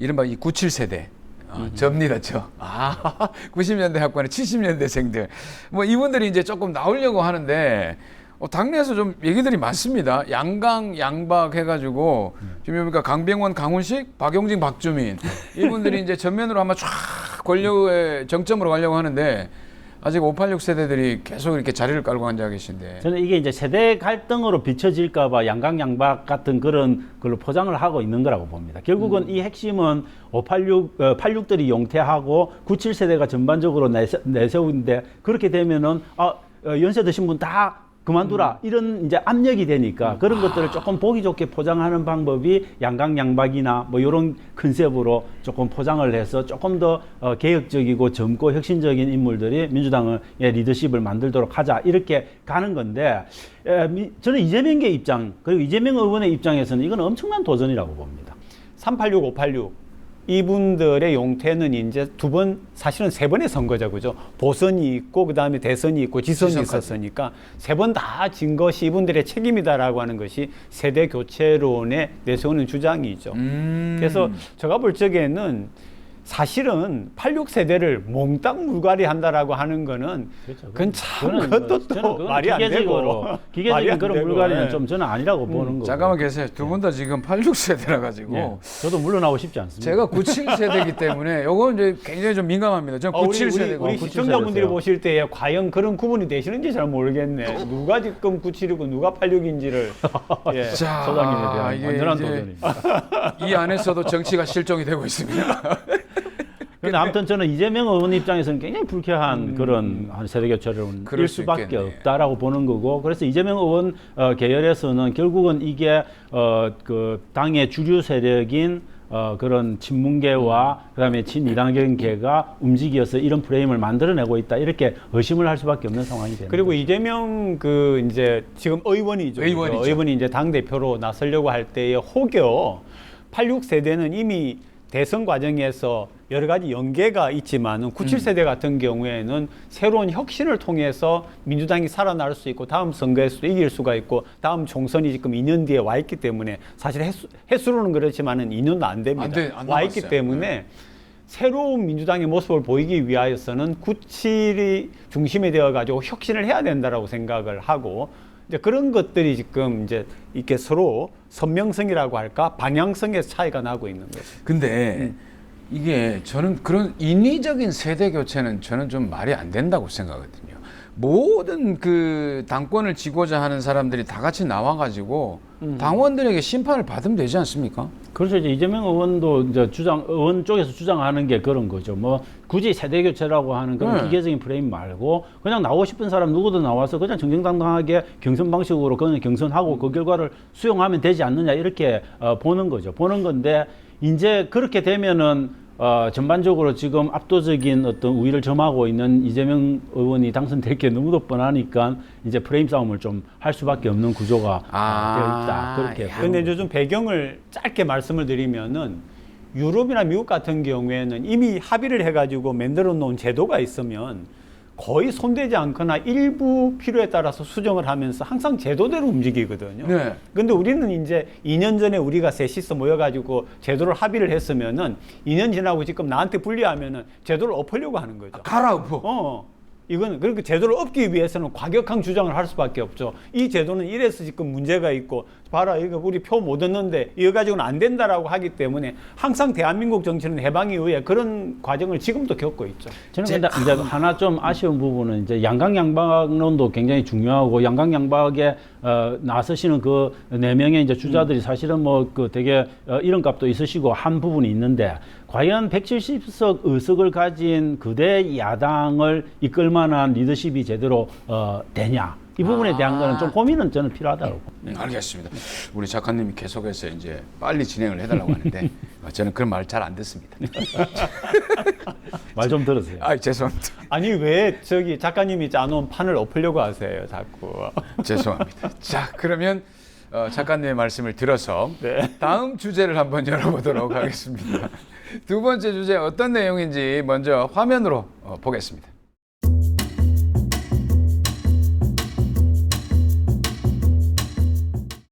이른바 이 97세대 어, 접니다, 저. 아, 90년대 학번에 70년대생들. 뭐 이분들이 이제 조금 나오려고 하는데 어, 당내에서 좀 얘기들이 많습니다. 양강, 양박 해가지고 지금 여기가 강병원, 강훈식, 박용진, 박주민 이분들이 이제 전면으로 아마 쫙 권력의 정점으로 가려고 하는데 아직 586 세대들이 계속 이렇게 자리를 깔고 앉아 계신데. 저는 이게 이제 세대 갈등으로 비춰질까봐 양강양박 같은 그런 걸로 포장을 하고 있는 거라고 봅니다. 결국은 이 핵심은 586, 어, 86들이 용퇴하고 97 세대가 전반적으로 내세, 내세우는데 그렇게 되면은 아, 어, 연세 드신 분 다 그만두라. 이런 이제 압력이 되니까 그런 것들을 조금 보기 좋게 포장하는 방법이 양강 양박이나 뭐 이런 컨셉으로 조금 포장을 해서 조금 더 어, 개혁적이고 젊고 혁신적인 인물들이 민주당의 리더십을 만들도록 하자. 이렇게 가는 건데 에, 미- 저는 이재명의 입장 그리고 이재명 의원의 입장에서는 이건 엄청난 도전이라고 봅니다. 386, 586 이분들의 용태는 이제 두 번 사실은 세 번의 선거죠, 그죠? 보선이 있고 그 다음에 대선이 있고 지선이 지선까지. 있었으니까 세 번 다 진 것이 이분들의 책임이다라고 하는 것이 세대 교체론에 내세우는 주장이죠. 음. 그래서 제가 볼 적에는 사실은 86세대를 몽땅 물갈이 한다라고 하는 거는 그렇죠. 그건 참 저는 그것도 뭐- 저는 또 그건 말이 안 되고 기계적으로 말이 기계적인 안 그런 되고, 물갈이는 예. 좀 저는 아니라고 보는 거고. 잠깐만 계세요. 두 분 다 지금 86세대라 가지고 예. 저도 물러나고 싶지 않습니다. 제가 97세대이기 때문에 요거 이제 굉장히 좀 민감합니다. 저는 어, 우리, 97세대고 우리, 우리 97 시청자분들이 세대세요. 보실 때 과연 그런 구분이 되시는지 잘 모르겠네. 누가 지금 97이고 누가 86인지를. 예. 자, 소장님에 대한 이게 완전한 이제 도전입니다. 이 안에서도 정치가 실종이 되고 있습니다. 근데 아무튼 저는 이재명 의원 입장에서는 굉장히 불쾌한 그런 한 세대 교체를 음. 그럴 일수 수밖에 있겠네. 없다라고 보는 거고 그래서 이재명 의원 어, 계열에서는 결국은 이게 어, 그 당의 주류 세력인 어, 그런 친문계와 그다음에 친이당경계가 움직여서 이런 프레임을 만들어내고 있다 이렇게 의심을 할 수밖에 없는 상황이 되는 그리고 거죠. 이재명 그 이제 지금 의원이죠. 의원이죠. 의원이 이제 당 대표로 나서려고 할 때의 혹여 86세대는 이미 대선 과정에서 여러 가지 연계가 있지만은 97세대 같은 경우에는 새로운 혁신을 통해서 민주당이 살아날 수 있고 다음 선거에서도 이길 수가 있고 다음 총선이 지금 2년 뒤에 와 있기 때문에 사실 횟수, 횟수로는 그렇지만은 2년도 안 됩니다. 안 돼, 안 와 있기. 때문에 새로운 민주당의 모습을 보이기 위하여서는 97이 중심이 되어 가지고 혁신을 해야 된다라고 생각을 하고 이제 그런 것들이 지금 이제 이렇게 서로 선명성이라고 할까 방향성의 차이가 나고 있는 거죠. 근데 이게 저는 그런 인위적인 세대 교체는 저는 좀 말이 안 된다고 생각하거든요. 모든 그 당권을 쥐고자 하는 사람들이 다 같이 나와가지고 당원들에게 심판을 받으면 되지 않습니까? 그렇죠. 이제 이재명 의원도 이제 주장 의원 쪽에서 주장하는 게 그런 거죠. 뭐 굳이 세대 교체라고 하는 그런 네. 기계적인 프레임 말고 그냥 나오고 싶은 사람 누구도 나와서 그냥 정정당당하게 경선 방식으로 그냥 경선하고 그 결과를 수용하면 되지 않느냐 이렇게 어, 보는 거죠. 보는 건데 이제 그렇게 되면은 어, 전반적으로 지금 압도적인 어떤 우위를 점하고 있는 이재명 의원이 당선될 게 너무도 뻔하니까 이제 프레임 싸움을 좀 할 수밖에 없는 구조가 아, 되어 있다. 그렇게. 근데 거죠. 요즘 배경을 짧게 말씀을 드리면은 유럽이나 미국 같은 경우에는 이미 합의를 해가지고 만들어 놓은 제도가 있으면 거의 손대지 않거나 일부 필요에 따라서 수정을 하면서 항상 제도대로 움직이거든요. 네. 근데 우리는 이제 2년 전에 우리가 셋이서 모여가지고 제도를 합의를 했으면은 2년 지나고 지금 나한테 불리하면은 제도를 엎으려고 하는 거죠. 가라 엎어. 어. 이거는 그렇게 제도를 엎기 위해서는 과격한 주장을 할 수밖에 없죠. 이 제도는 이래서 지금 문제가 있고 봐라 이거 우리 표 못 얻는데 이거 가지고는 안 된다라고 하기 때문에 항상 대한민국 정치는 해방에 의해 그런 과정을 지금도 겪고 있죠. 저는 근데 이제 하나 좀 아쉬운 부분은 이제 양강 양박론도 굉장히 중요하고 양강 양박에 어, 나서시는 그 네 명의 이제 주자들이 사실은 뭐 그 되게 어, 이름값도 있으시고 한 부분이 있는데 과연 170석 의석을 가진 그대 야당을 이끌 만한 리더십이 제대로 어, 되냐 이 부분에 대한 거는 좀 고민은 저는 필요하다고 봅니다. 네, 알겠습니다. 우리 작가님이 계속해서 이제 빨리 진행을 해달라고 하는데 어, 저는 그런 말 잘 안 듣습니다. 말 좀 들으세요. 아 죄송합니다. 아니 왜 저기 작가님이 짜놓은 판을 엎으려고 하세요, 자꾸. 죄송합니다. 자 그러면 어, 작가님의 말씀을 들어서 네. 다음 주제를 한번 열어보도록 하겠습니다. 두 번째 주제 어떤 내용인지 먼저 화면으로 어, 보겠습니다.